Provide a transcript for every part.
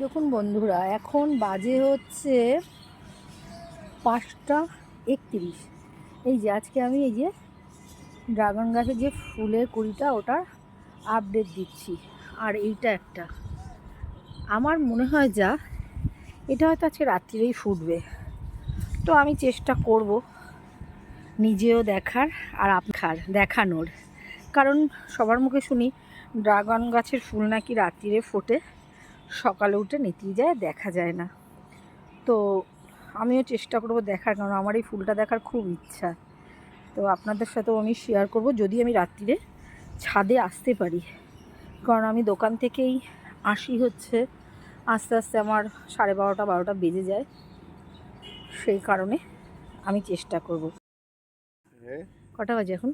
দেখুন বন্ধুরা, এখন বাজে হচ্ছে পাঁচটা একত্রিশ। এই যে আজকে আমি এই যে ড্রাগন গাছের যে ফুলের কুড়িটা, ওটার আপডেট দিচ্ছি। আর এইটা একটা। আমার মনে হয় যা, এটা হয়তো আজকে রাত্রিরেই ফুটবে। তো আমি চেষ্টা করব নিজেও দেখার আর আপনার দেখানোর। কারণ সবার মুখে শুনি, ড্রাগন গাছের ফুল নাকি রাত্রিরে ফোটে। সকালে উঠে নেতিয়ে যায় দেখা যায় না। তো আমিও চেষ্টা করব দেখার কারণ আমার এই ফুলটা দেখার খুব ইচ্ছা। তো আপনাদের সাথেও আমি শেয়ার করব যদি আমি রাত্রিরে ছাদে আসতে পারি। কারণ আমি দোকান থেকেই আসি হচ্ছে আস্তে আস্তে আমার সাড়ে বারোটা বারোটা বেজে যায়। সেই কারণে আমি চেষ্টা করব। হ্যাঁ। কটা বাজে এখন?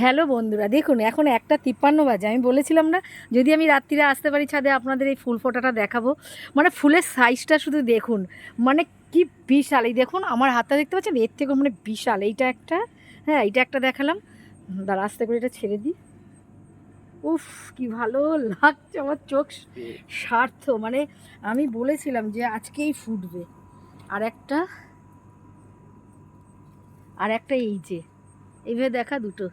হ্যালো বন্ধুরা, দেখুন, এখন একটা তিপ্পান্ন বাজে। আমি বলেছিলাম না, যদি আমি রাত্রিরে আসতে পারি ছাদে, আপনাদের এই ফুল ফোটাটা দেখাবো। মানে ফুলের সাইজটা শুধু দেখুন মানে কি বিশাল। এই দেখুন, আমার হাতটা দেখতে পাচ্ছেন? এর থেকে মানে বিশাল। এইটা একটা হ্যাঁ এইটা একটা দেখালাম। দাঁড়া, আস্তে করে এটা ছেড়ে দিই। উফ, কি ভালো লাগছে আমার চোখ। স্বার্থ মানে আমি বলেছিলাম যে আজকেই ফুটবে। আর একটা আর একটা এই যে এইভাবে দেখা দুটো।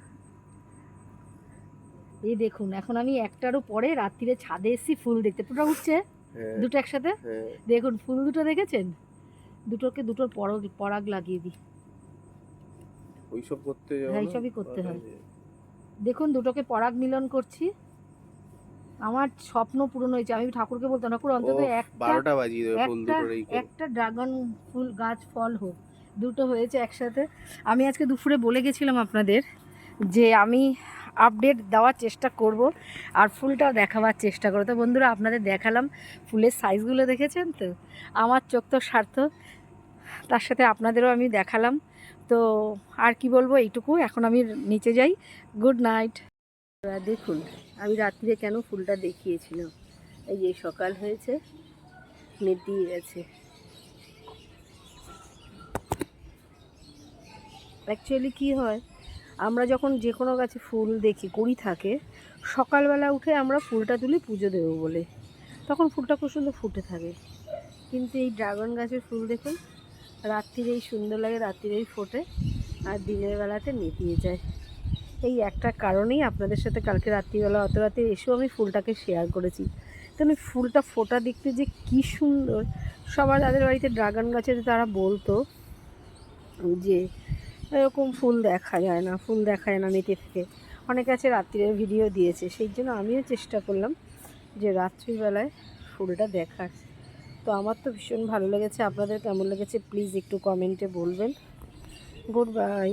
এই দেখুন এখন আমি একটারও পরে রাত্রিরে ছাদে এসেছি ফুল দেখতে। পুরো উঠছে? হ্যাঁ। দুটো একসাথে? হ্যাঁ। দেখুন ফুল দুটো দেখেছেন? দুটোকে দুটোর পরাগ পরাগ লাগিয়ে দিই। ওইসব করতে হ্যাঁ, এইসবই করতে হয়। দেখুন দুটোকে পরাগ মিলন করছি। আমার স্বপ্ন পূরণ হয়েছে। আমি ঠাকুরকে বলতাম ঠাকুর অন্তত একটা বাজিয়ে দেবে ফুল একটা দুটোর একটা ড্রাগন ফুল গাছ ফল হোক। দুটো হয়েছে একসাথে। আমি আজকে দুপুরে বলে গেছিলাম আপনাদের যে আমি আপডেট দেওয়ার চেষ্টা করব আর ফুলটাও দেখাবার চেষ্টা করব। তো বন্ধুরা, আপনাদের দেখালাম ফুলের সাইজগুলো দেখেছেন তো? আমার চোখ তো স্বার্থ তার সাথে আপনাদেরও আমি দেখালাম। তো আর কি বলব, এইটুকু। এখন আমি নিচে যাই। গুড নাইট দেখুন, আমি রাত্রিরে কেন ফুলটা দেখিয়েছিলাম? এই যে সকাল হয়েছে নেতিয়ে গেছে। অ্যাকচুয়ালি কি হয়? আমরা যখন যে কোনো গাছে ফুল দেখি, করি থাকে, সকালবেলা উঠে আমরা ফুলটা তুলি পুজো দেবো বলে। তখন ফুলটা খুব সুন্দর ফুটে থাকে। কিন্তু এই ড্রাগন গাছের ফুল দেখুন রাত্রিরেই সুন্দর লাগে রাত্রিরেই ফোটে, আর দিনের বেলাতে নেতিয়ে যায়। এই একটা কারণেই আপনাদের সাথে কালকে রাত্রিবেলা অত রাতে এসেও আমি ফুলটাকে শেয়ার করেছি। কারণ ফুলটা ফোটা দেখতে যে কী সুন্দর! সবার তাদের বাড়িতে ড্রাগন গাছে তারা বলতো যে এরকম ফুল দেখা যায় না, ফুল দেখা যায় না নিতে থেকে। অনেকে আছে রাত্রির ভিডিও দিয়েছে, সেই জন্য আমিও চেষ্টা করলাম যে রাত্রিবেলায় ফুলটা দেখার। তো আমার তো ভীষণ ভালো লেগেছে, আপনাদের কেমন লেগেছে? প্লিজ একটু কমেন্টে বলবেন। Good bye